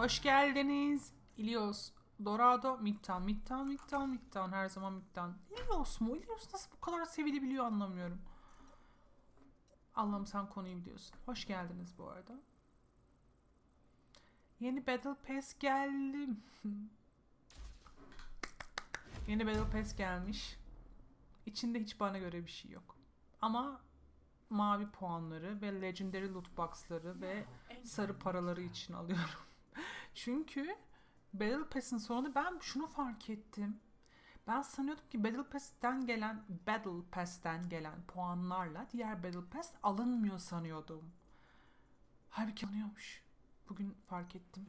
Hoş geldiniz. Ilios, Dorado, Midtown, Midtown, Midtown, Midtown. Her zaman Midtown. Ilios mu? Ilios nasıl bu kadar sevilebiliyor anlamıyorum. Allah'ım sen konuyu biliyorsun. Hoş geldiniz bu arada. Yeni Battle Pass geldi. Yeni Battle Pass gelmiş. İçinde hiç bana göre bir şey yok. Ama mavi puanları ve Legendary Loot Box'ları ve sarı paraları için alıyorum. Çünkü Battle Pass'in sonunda ben şunu fark ettim. Ben sanıyordum ki Battle Pass'ten gelen Battle Pass'ten gelen puanlarla diğer Battle Pass alınmıyor sanıyordum. Halbuki alınıyormuş. Bugün fark ettim.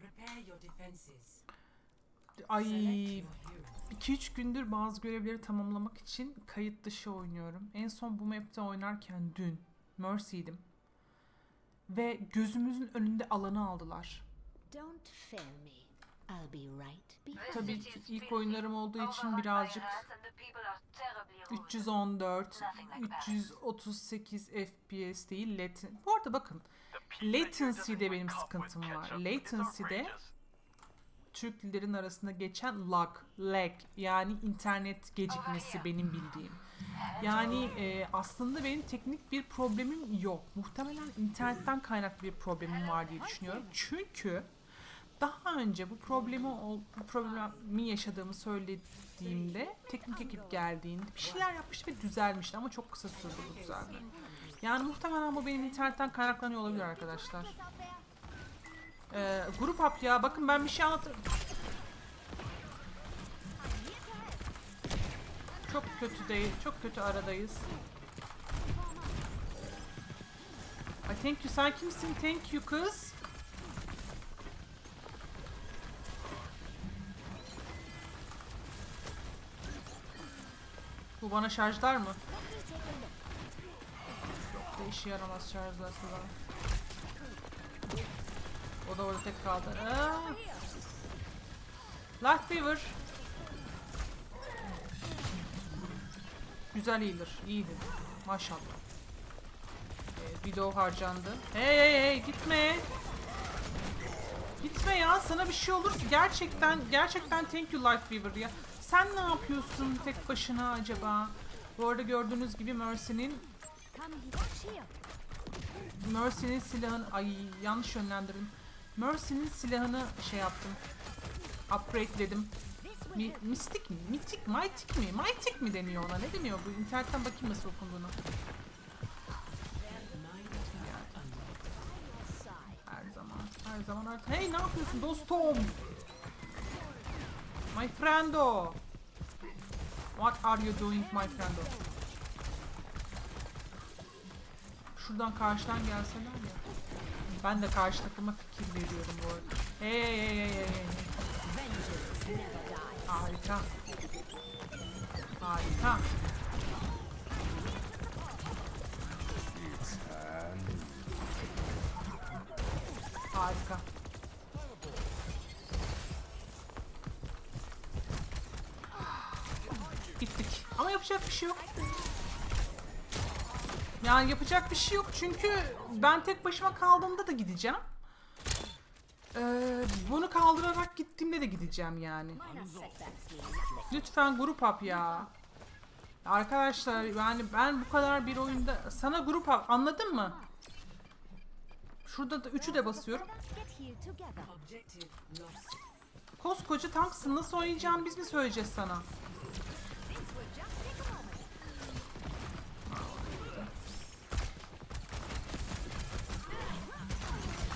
Ay Select your hero. 2-3 gündür bazı görevleri tamamlamak için kayıt dışı oynuyorum. En son bu map'te oynarken dün Mercy'ydim. Ve gözümüzün önünde alanı aldılar. Don't fail me. I'll be right behind Tabii ki ilk oyunlarım olduğu için birazcık 314, 338 FPS değil laten. Bu arada bakın latency'de benim sıkıntım var. Latency'de Türklerin arasında geçen lag, lag yani internet gecikmesi benim bildiğim. Yani e, aslında benim teknik bir problemim yok. Muhtemelen internetten kaynaklı bir problemim var diye düşünüyorum. Çünkü daha önce bu problemi bu problemi yaşadığımı söylediğimde teknik ekip geldiğinde bir şeyler yapmıştı ve düzelmişti ama çok kısa sürdü bu düzelme. Yani muhtemelen bu benim internetten kaynaklanıyor olabilir arkadaşlar. Ee, grup up ya bakın ben bir şey anlatırım. Çok kötü değil, çok kötü aradayız. Ay thank you sen kimsin? Thank you kız. Bu bana şarjlar mı? Yok da işe yaramaz şarjlar falan. O da orada tek kaldı. Aa! Light Fever. Güzel healer. İyiydi. Maşallah. Ee, video harcandı. Hey hey hey gitme. Gitme ya sana bir şey olursa gerçekten gerçekten thank you Light Fever ya. Sen ne yapıyorsun tek başına acaba? Bu arada gördüğünüz gibi Mercy'nin. Mercy'nin silahını ay yanlış yönlendirin. Mercy'nin silahını şey yaptım. Upgrade'ledim. Mi, mistik mi? Mitik, mightik mi? Mightik mi deniyor ona? Ne deniyor bu? İnternetten bakayım nasıl okunduğunu. Her zaman, her zaman. Her... Hey ne yapıyorsun dostum? My friendo. What are you doing my friendo? Şuradan karşıdan gelseler ya. Ben de karşı takıma fikir veriyorum bu arada. Hey hey hey hey. hey. Harika. Harika. Harika. Ama yapacak bir şey yok. Yani yapacak bir şey yok çünkü ben tek başıma kaldığımda da gideceğim. Ee, bunu kaldırarak gittiğimde de gideceğim yani. Lütfen grup up ya. Arkadaşlar yani ben bu kadar bir oyunda sana grup up anladın mı? Şurada da üçü de basıyorum. Koskoca tanksın nasıl oynayacağını biz mi söyleyeceğiz sana?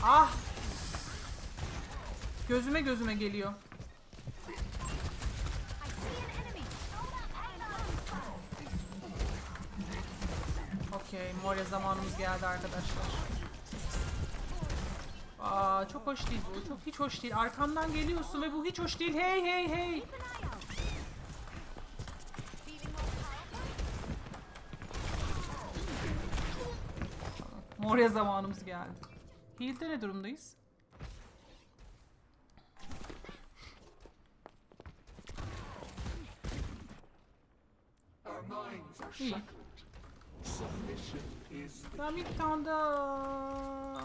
Ah! Gözüme gözüme geliyor. Okey, Moria zamanımız geldi arkadaşlar. Aa, çok hoş değil bu. Çok hiç hoş değil. Arkamdan geliyorsun ve bu hiç hoş değil. Hey hey hey. More? Moria zamanımız geldi. Heal'de ne durumdayız? İyi. Ben bir tane daha...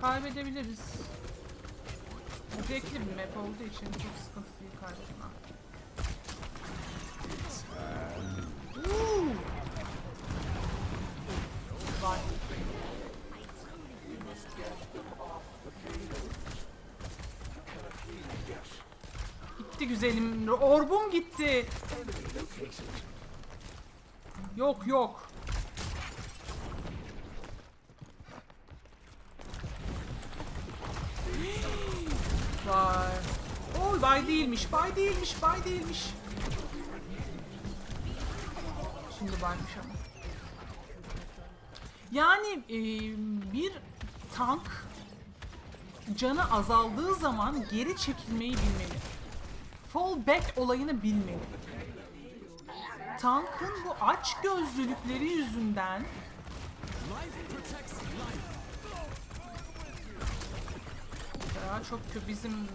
Kaybedebiliriz. Zevkli bir map olduğu için çok sıkıntı değil kaybetme. Woo! Vay. Gitti güzelim. Orbum gitti. Yok yok. Vay. Oy bay değilmiş, bay değilmiş, bay değilmiş. Şimdi baymış ama. Yani e, bir tank canı azaldığı zaman geri çekilmeyi bilmeli. Fall back olayını bilmeli. Tankın bu aç gözlülükleri yüzünden ya çok bizim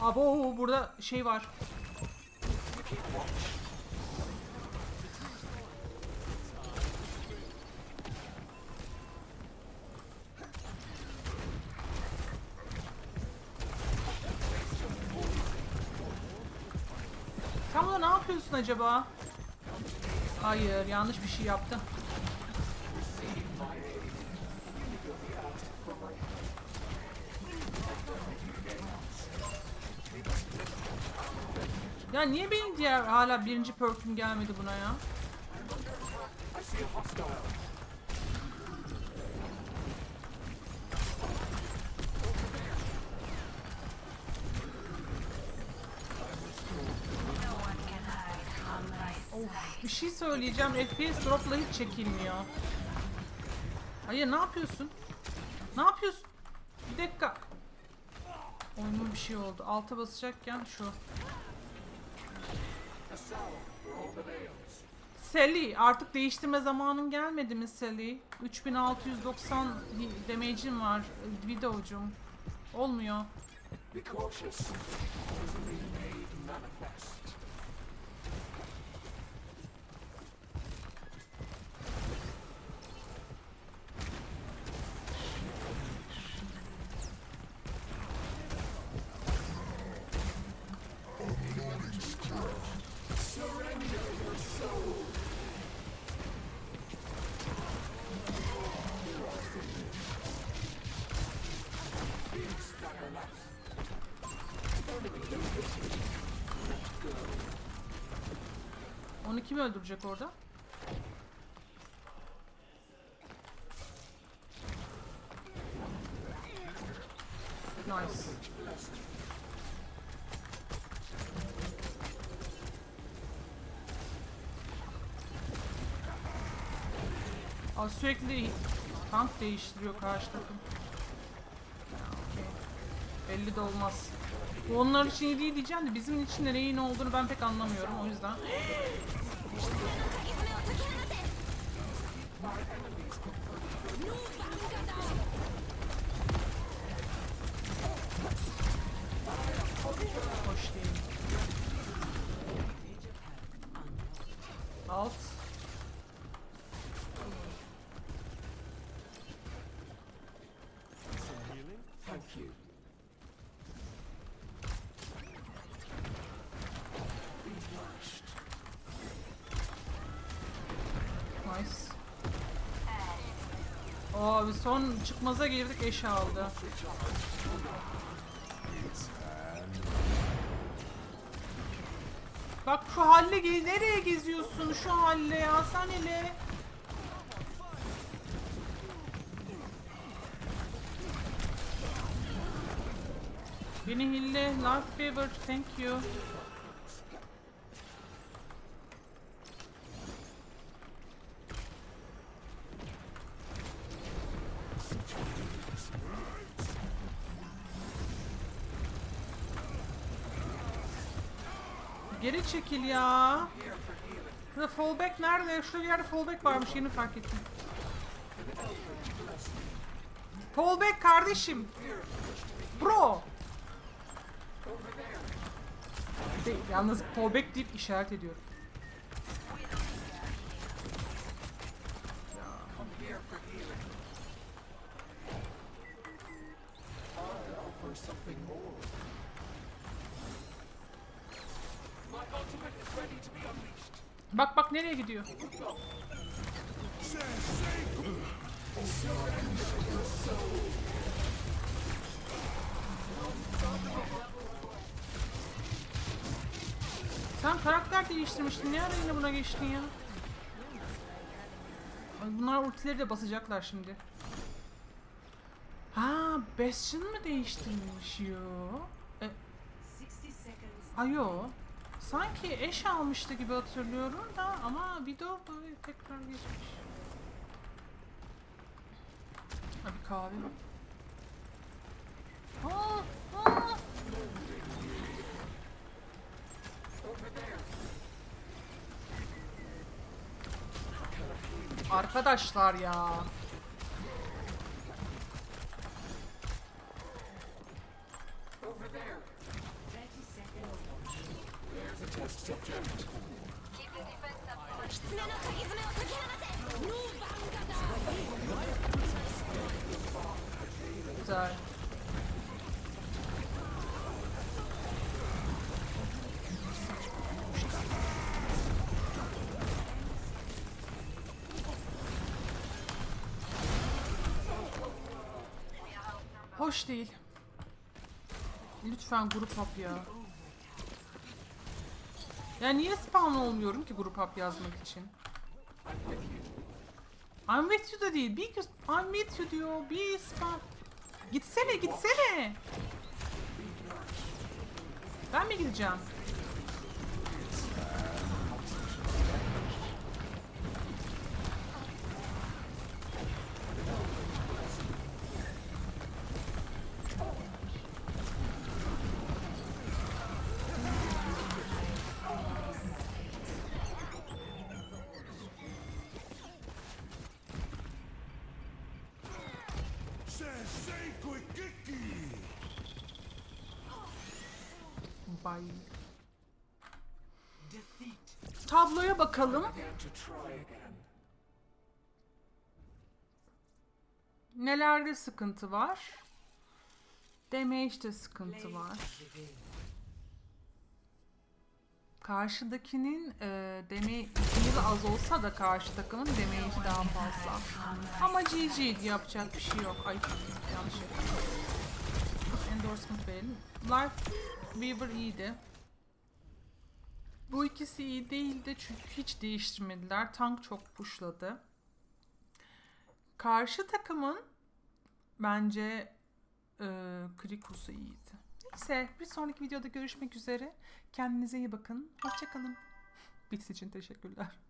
Abo burada şey var. Burada ne yapıyorsun acaba? Hayır, yanlış bir şey yaptın. Ya niye benim diğer hala birinci perk'üm gelmedi buna ya? Of, bir şey söyleyeceğim. FPS drop'la hiç çekilmiyor. Hayır ne yapıyorsun? Ne yapıyorsun? Bir dakika. Oyunun bir şey oldu. Alta basacakken şu. Sally artık değiştirme zamanın gelmedi mi Sally? 3690 damage'in var videocum. Olmuyor. Onu kim öldürecek orada? Nice. Aa, sürekli tank değiştiriyor karşı takım. Ya, okey. Belli de olmaz. Onlar için iyi değil diyeceğim de bizim için de neyin olduğunu ben pek anlamıyorum o yüzden. Hoş değil. Alt. Thank you. Be flashed. Nice. Aa bir son çıkmaza girdik eş aldı. Bak şu halle nereye geziyorsun şu halle ya sen hele. Beni hille, life favor, thank you. Geri çekil ya. Burada fallback nerede? Şurada bir yerde fallback varmış yeni fark ettim. Fallback kardeşim. Bro. De, yalnız fallback deyip işaret ediyorum. something more. Bak bak nereye gidiyor? Sen karakter değiştirmiştin. Ne ara yine buna geçtin ya? Bunlar ultileri de basacaklar şimdi. Ha, Bastion mı değiştirmiş yo? E, 60 seconds. ayo. Sanki eş almıştı gibi hatırlıyorum da ama video böyle tekrar geçmiş. Ha bir kahve. Arkadaşlar ya. Güzel. Hoş değil. Lütfen grup hap ya. Ya niye spawn olmuyorum ki grup hap yazmak için? I'm with you da değil. Bir I'm with you diyor. Bir spawn. Gitsene gitsene. Ben mi gideceğim? Bye. Tabloya bakalım. Nelerde sıkıntı var? Damage'de sıkıntı var. Karşıdakinin e, damage'i az olsa da karşı takımın damage'i daha fazla. Ama GG yapacak bir şey yok. Ay yanlış yaptım. Endorsement verelim. Life Weaver iyiydi. Bu ikisi iyi değildi çünkü hiç değiştirmediler. Tank çok pushladı. Karşı takımın bence e, Krikus'u iyiydi. Neyse bir sonraki videoda görüşmek üzere. Kendinize iyi bakın. Hoşçakalın. Bits için teşekkürler.